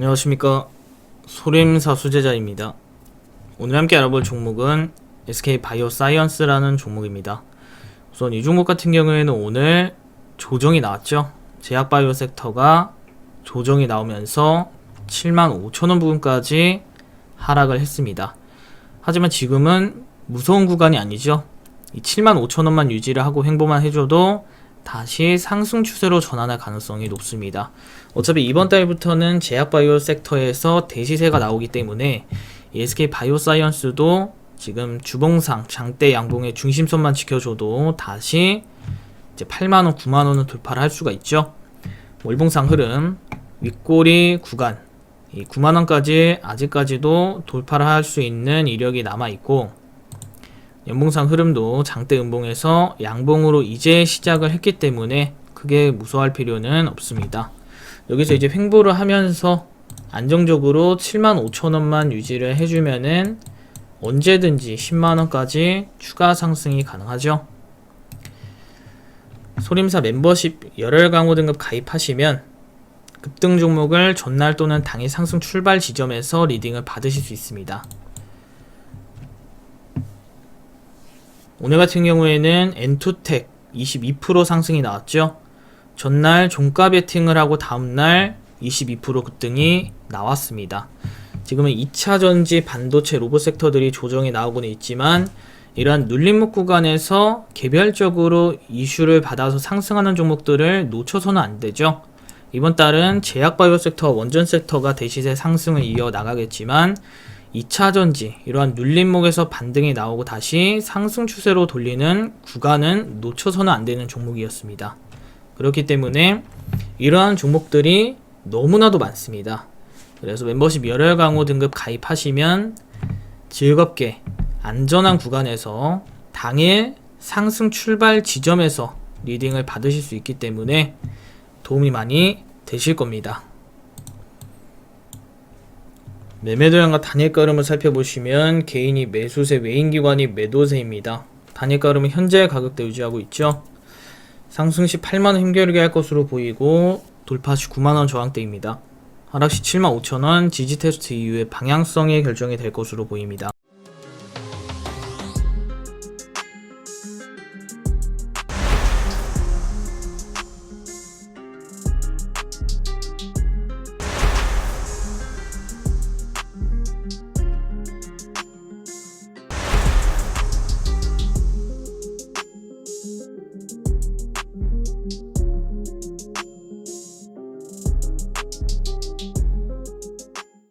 안녕하십니까. 소림사 수제자입니다. 오늘 함께 알아볼 종목은 SK 바이오사이언스라는 종목입니다. 우선 이 종목 같은 경우에는 오늘 조정이 나왔죠. 제약바이오 섹터가 조정이 나오면서 7만 5천원 부근까지 하락을 했습니다. 하지만 지금은 무서운 구간이 아니죠. 이 7만 5천원만 유지를 하고 횡보만 해줘도 다시 상승 추세로 전환할 가능성이 높습니다. 어차피 이번 달부터는 제약바이오 섹터에서 대시세가 나오기 때문에 이 SK 바이오사이언스도 지금 주봉상 장대 양봉의 중심선만 지켜줘도 다시 이제 8만원, 9만원을 돌파를 할 수가 있죠. 월봉상 흐름 윗꼬리 구간 이 9만원까지 아직까지도 돌파를 할 수 있는 이력이 남아 있고 연봉상 흐름도 장대 음봉에서 양봉으로 이제 시작을 했기 때문에 크게 무서워할 필요는 없습니다. 여기서 이제 횡보를 하면서 안정적으로 75,000원만 유지를 해주면은 언제든지 10만원까지 추가 상승이 가능하죠. 소림사 멤버십 열혈 강호 등급 가입하시면 급등 종목을 전날 또는 당일 상승 출발 지점에서 리딩을 받으실 수 있습니다. 오늘 같은 경우에는 엔투텍 22% 상승이 나왔죠. 전날 종가 베팅을 하고 다음날 22% 급등이 나왔습니다. 지금은 2차 전지 반도체 로봇 섹터들이 조정이 나오고는 있지만 이러한 눌림목 구간에서 개별적으로 이슈를 받아서 상승하는 종목들을 놓쳐서는 안 되죠. 이번 달은 제약바이오 섹터, 원전 섹터가 대시세 상승을 이어 나가겠지만 2차 전지 이러한 눌림목에서 반등이 나오고 다시 상승 추세로 돌리는 구간은 놓쳐서는 안 되는 종목이었습니다. 그렇기 때문에 이러한 종목들이 너무나도 많습니다. 그래서 멤버십 열혈 강호 등급 가입하시면 즐겁게 안전한 구간에서 당일 상승 출발 지점에서 리딩을 받으실 수 있기 때문에 도움이 많이 되실 겁니다. 매매 도량과 단일가 흐름을 살펴보시면 개인이 매수세, 외인기관이 매도세입니다. 단일가 흐름은 현재 가격대 유지하고 있죠. 상승 시 8만원 힘겨루게 할 것으로 보이고 돌파 시 9만원 저항대입니다. 하락 시 7만 5천원 지지 테스트 이후에 방향성이 결정이 될 것으로 보입니다.